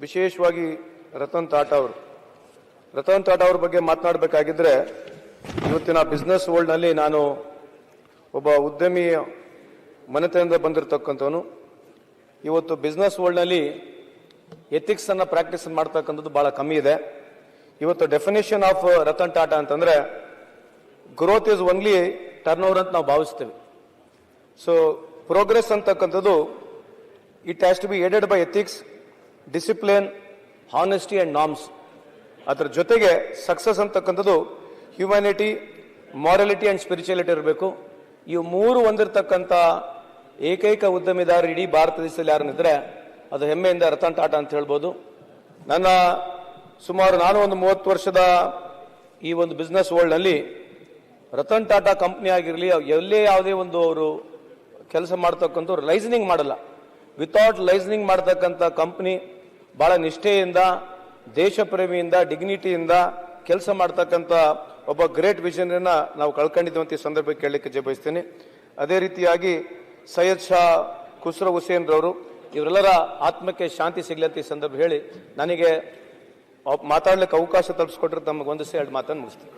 ವಿಶೇಷವಾಗಿ ರತನ್ ಟಾಟಾ ಅವರು. ರತನ್ ಟಾಟಾ ಅವ್ರ ಬಗ್ಗೆ ಮಾತನಾಡಬೇಕಾಗಿದ್ರೆ, ಇವತ್ತಿನ ಬಿಸ್ನೆಸ್ ವರ್ಲ್ಡ್ನಲ್ಲಿ ನಾನು ಒಬ್ಬ ಉದ್ಯಮಿ ಮನೆತನದಿಂದ ಬಂದಿರತಕ್ಕಂಥವನು. ಇವತ್ತು ಬಿಸ್ನೆಸ್ ವರ್ಲ್ಡ್ನಲ್ಲಿ ಎಥಿಕ್ಸ್ ಅನ್ನ ಪ್ರಾಕ್ಟೀಸ್ ಮಾಡ್ತಕ್ಕಂಥದ್ದು ಬಹಳ ಕಮ್ಮಿ ಇದೆ. ಇವತ್ತು ಡೆಫಿನೇಷನ್ ಆಫ್ ರತನ್ ಟಾಟಾ ಅಂತಂದ್ರೆ growth is only turnover ಅಂತ ನಾವು ಭಾವಿಸ್ತೇವೆ. ಸೊ ಪ್ರೋಗ್ರೆಸ್ ಅಂತಕ್ಕಂಥದ್ದು it has to be aided by ethics discipline honesty and norms ಅದರ ಜೊತೆಗೆ ಸಕ್ಸಸ್ ಅಂತಕ್ಕಂಥದ್ದು ಹ್ಯುಮ್ಯಾನಿಟಿ ಮಾರಾಲಿಟಿ ಆ್ಯಂಡ್ ಸ್ಪಿರಿಚುಯಾಲಿಟಿ ಇರಬೇಕು. ಇವು ಮೂರು ಹೊಂದಿರತಕ್ಕಂಥ ಏಕೈಕ ಉದ್ಯಮಿದಾರರು ಇಡೀ ಭಾರತ ದೇಶದಲ್ಲಿ ಯಾರನ್ನಿದ್ರೆ ಅದು ಹೆಮ್ಮೆಯಿಂದ ರತನ್ ಟಾಟಾ ಅಂತ ಹೇಳ್ಬೋದು. ನನ್ನ ಸುಮಾರು ನಾನು ಒಂದು ಮೂವತ್ತು ವರ್ಷದ ಈ ಒಂದು ಬಿಸ್ನೆಸ್ ವರ್ಲ್ಡ್ನಲ್ಲಿ ರತನ್ ಟಾಟಾ ಕಂಪ್ನಿ ಆಗಿರಲಿ, ಎಲ್ಲೇ ಯಾವುದೇ ಒಂದು ಅವರು ಕೆಲಸ ಮಾಡ್ತಕ್ಕಂಥವ್ರು ಲೈಸನಿಂಗ್ ಮಾಡಲ್ಲ. ವಿತೌಟ್ ಲೈಸನಿಂಗ್ ಮಾಡ್ತಕ್ಕಂಥ ಕಂಪ್ನಿ ಬಹಳ ನಿಷ್ಠೆಯಿಂದ, ದೇಶಪ್ರೇಮಿಯಿಂದ ಡಿಗ್ನಿಟಿಯಿಂದ ಕೆಲಸ ಮಾಡ್ತಕ್ಕಂಥ ಒಬ್ಬ ಗ್ರೇಟ್ ವಿಷನನ್ನು ನಾವು ಕಳ್ಕೊಂಡಿದ್ದೀವಿ ಅಂತ ಈ ಸಂದರ್ಭಕ್ಕೆ ಕೇಳಲಿಕ್ಕೆ ಜಯ ಬಯಸ್ತೀನಿ. ಅದೇ ರೀತಿಯಾಗಿ ಸೈಯದ್ ಶಾ ಖುಸ್ರ ಹುಸೇನ್ ರವರು ಇವರೆಲ್ಲರ ಆತ್ಮಕ್ಕೆ ಶಾಂತಿ ಸಿಗಲಿ ಅಂತ ಈ ಸಂದರ್ಭ ಹೇಳಿ ನನಗೆ ಮಾತಾಡ್ಲಿಕ್ಕೆ ಅವಕಾಶ ತಲುಪಿಸ್ಕೊಟ್ರೆ ತಮಗೆ ಒಂದು ಎರಡು ಮಾತನ್ನು ಮುಗಿಸ್ತೀನಿ.